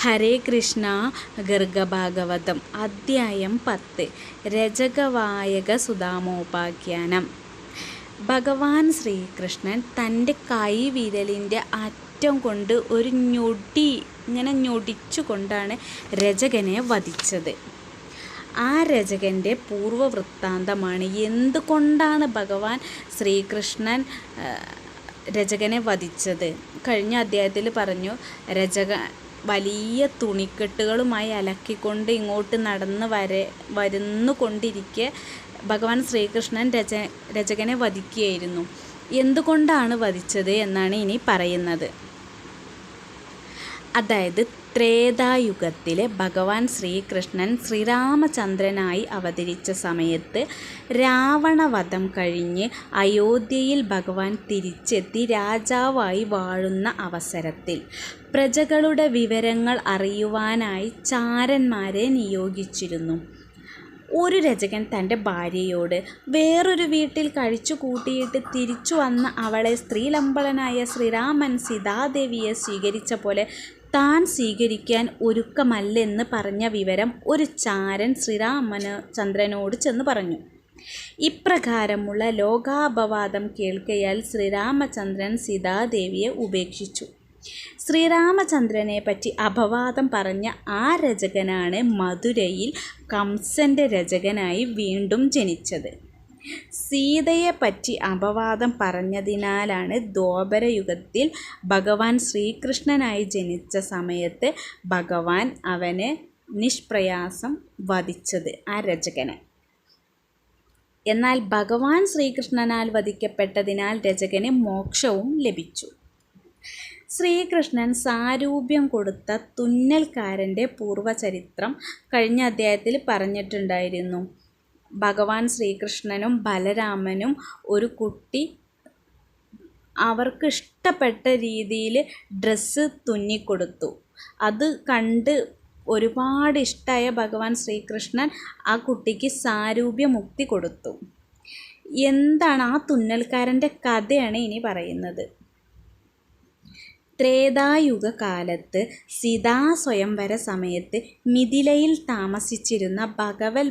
ഹരേ കൃഷ്ണ ഗർഗഭാഗവതം അദ്ധ്യായം പത്ത് രജകവായക സുധാമോപാഖ്യാനം. ഭഗവാൻ ശ്രീകൃഷ്ണൻ തന്റെ കൈവിരലിന്റെ അറ്റം കൊണ്ട് ഒരു ഞൊടി ഇങ്ങനെ ഞൊടിച്ചു കൊണ്ടാണ് രജകനെ വധിച്ചത്. ആ രചകന്റെ പൂർവവൃത്താന്തമാണ് എന്തുകൊണ്ടാണ് ഭഗവാൻ ശ്രീകൃഷ്ണൻ രചകനെ വധിച്ചത്? കഴിഞ്ഞ അധ്യായത്തിൽ പറഞ്ഞു രജക വലിയ തുണിക്കെട്ടുകളുമായി അലക്കിക്കൊണ്ട് ഇങ്ങോട്ട് നടന്ന് വരെ വരുന്നു കൊണ്ടിരിക്കെ ഭഗവാൻ ശ്രീകൃഷ്ണൻ രച രചകനെ വധിക്കുകയായിരുന്നു. എന്തുകൊണ്ടാണ് വധിച്ചത് എന്നാണ് ഇനി പറയുന്നത്. അതായത് ത്രേതായുഗത്തിലെ ഭഗവാൻ ശ്രീകൃഷ്ണൻ ശ്രീരാമചന്ദ്രനായി അവതരിച്ച സമയത്ത് രാവണവധം കഴിഞ്ഞ് അയോധ്യയിൽ ഭഗവാൻ തിരിച്ചെത്തി രാജാവായി വാഴുന്ന അവസരത്തിൽ. പ്രജകളുടെ വിവരങ്ങൾ അറിയുവാനായി ചാരന്മാരെ നിയോഗിച്ചിരുന്നു. ഒരു രചകൻ തന്റെ ഭാര്യയോട് വേറൊരു വീട്ടിൽ കഴിച്ചു കൂട്ടിയിട്ട് തിരിച്ചു വന്ന അവളെ സ്ത്രീലമ്പളനായ ശ്രീരാമൻ സീതാദേവിയെ സ്വീകരിച്ച പോലെ താൻ സ്വീകരിക്കാൻ ഒരുക്കമല്ലെന്ന് പറഞ്ഞ വിവരം ഒരു ചാരൻ ശ്രീരാമന് ചന്ദ്രനോട് ചെന്ന് പറഞ്ഞു. ഇപ്രകാരമുള്ള ലോകാപവാദം കേൾക്കയാൽ ശ്രീരാമചന്ദ്രൻ സീതാദേവിയെ ഉപേക്ഷിച്ചു. ശ്രീരാമചന്ദ്രനെ പറ്റി അപവാദം പറഞ്ഞ ആ രചകനാണ് മധുരയിൽ കംസന്റെ രചകനായി വീണ്ടും ജനിച്ചത്. സീതയെ പറ്റി അപവാദം പറഞ്ഞതിനാലാണ് ദ്വാപരയുഗത്തിൽ ഭഗവാൻ ശ്രീകൃഷ്ണനായി ജനിച്ച സമയത്ത് ഭഗവാൻ അവനെ നിഷ്പ്രയാസം വധിച്ചത് ആ രചകനെ. എന്നാൽ ഭഗവാൻ ശ്രീകൃഷ്ണനാൽ വധിക്കപ്പെട്ടതിനാൽ രചകന് മോക്ഷവും ലഭിച്ചു. ശ്രീകൃഷ്ണൻ സാരൂപ്യം കൊടുത്ത തുന്നൽക്കാരന്റെ പൂർവചരിത്രം കഴിഞ്ഞ അധ്യായത്തിൽ പറഞ്ഞിട്ടുണ്ടായിരുന്നു. ഭഗവാൻ ശ്രീകൃഷ്ണനും ബലരാമനും ഒരു കുട്ടി അവർക്ക് ഇഷ്ടപ്പെട്ട രീതിയിൽ ഡ്രസ്സ് തുന്നിക്കൊടുത്തു. അത് കണ്ട് ഒരുപാട് ഇഷ്ടമായ ഭഗവാൻ ശ്രീകൃഷ്ണൻ ആ കുട്ടിക്ക് സാരൂപ്യമുക്തി കൊടുത്തു. എന്താണ് ആ തുന്നൽക്കാരന്റെ കഥയാണ് ഇനി പറയുന്നത്. ത്രേതായുഗ കാലത്ത് സീതാ സ്വയംവര സമയത്ത് മിഥിലയിൽ താമസിച്ചിരുന്ന ഭഗവൽ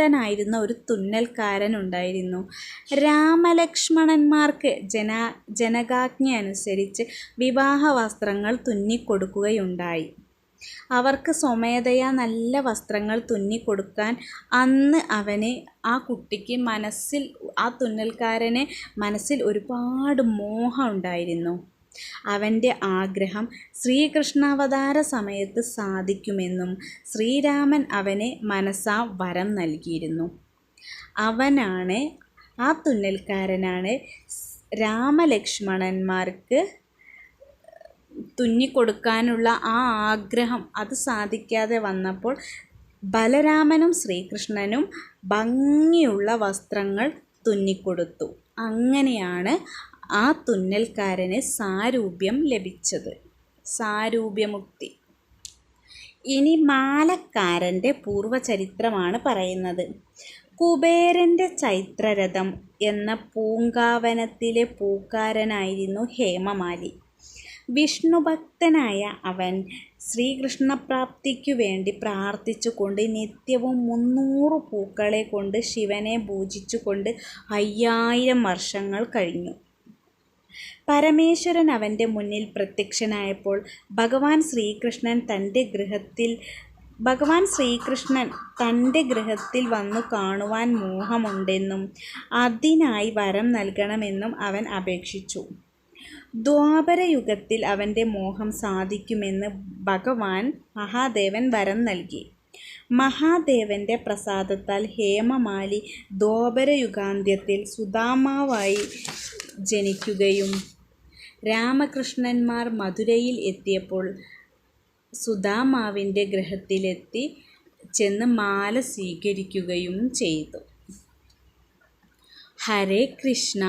ഭക്തനായിരുന്ന ഒരു തുന്നൽക്കാരൻ ഉണ്ടായിരുന്നു. രാമലക്ഷ്മണന്മാർക്ക് ജന ജനകാജ്ഞ അനുസരിച്ച് വിവാഹ വസ്ത്രങ്ങൾ തുന്നിക്കൊടുക്കുകയുണ്ടായി. അവർക്ക് സ്വമേധയാ നല്ല വസ്ത്രങ്ങൾ തുന്നിക്കൊടുക്കാൻ അന്ന് അവന് ആ കുട്ടിക്ക് മനസ്സിൽ ആ തുന്നൽക്കാരനെ മനസ്സിൽ ഒരുപാട് മോഹം ഉണ്ടായിരുന്നു. അവന്റെ ആഗ്രഹം ശ്രീകൃഷ്ണാവതാര സമയത്ത് സാധിക്കുമെന്നും ശ്രീരാമൻ അവനെ മനസ്സാ വരം നൽകിയിരുന്നു. അവനാണ് ആ തുന്നൽക്കാരനാണ് രാമലക്ഷ്മണന്മാർക്ക് തുന്നിക്കൊടുക്കാനുള്ള ആ ആഗ്രഹം. അത് സാധിക്കാതെ വന്നപ്പോൾ ബലരാമനും ശ്രീകൃഷ്ണനും ഭംഗിയുള്ള വസ്ത്രങ്ങൾ തുന്നിക്കൊടുത്തു. അങ്ങനെയാണ് ആ തുന്നൽക്കാരന് സാരൂപ്യം ലഭിച്ചത്. സാരൂപ്യമുക്തി. ഇനി മാലക്കാരന്റെ പൂർവചരിത്രമാണ് പറയുന്നത്. കുബേരന്റെ ചൈത്രരഥം എന്ന പൂങ്കാവനത്തിലെ പൂക്കാരനായിരുന്നു ഹേമമാലി. വിഷ്ണുഭക്തനായ അവൻ ശ്രീകൃഷ്ണപ്രാപ്തിക്കു വേണ്ടി പ്രാർത്ഥിച്ചുകൊണ്ട് നിത്യവും മുന്നൂറ് പൂക്കളെ കൊണ്ട് ശിവനെ പൂജിച്ചുകൊണ്ട് അയ്യായിരം വർഷങ്ങൾ കഴിഞ്ഞു. പരമേശ്വരൻ അവന്റെ മുന്നിൽ പ്രത്യക്ഷനായപ്പോൾ ഭഗവാൻ ശ്രീകൃഷ്ണൻ തന്റെ ഗൃഹത്തിൽ ഭഗവാൻ ശ്രീകൃഷ്ണൻ തന്റെ ഗൃഹത്തിൽ വന്നു കാണുവാൻ മോഹമുണ്ടെന്നും അതിനായി വരം നൽകണമെന്നും അവൻ അപേക്ഷിച്ചു. ദ്വാപരയുഗത്തിൽ അവന്റെ മോഹം സാധിക്കുമെന്ന് ഭഗവാൻ മഹാദേവൻ വരം നൽകി. മഹാദേവന്റെ പ്രസാദത്താൽ ഹേമമാലി ദ്വാപരയുഗാന്ത്യത്തിൽ സുദാമാവായി ജനിക്കുകയും രാമകൃഷ്ണന്മാർ മധുരയിൽ എത്തിയപ്പോൾ സുധാമാവിന്റെ ഗ്രഹത്തിലെത്തി ചെന്ന് മാല സ്വീകരിക്കുകയും ചെയ്തു. ഹരേ കൃഷ്ണ.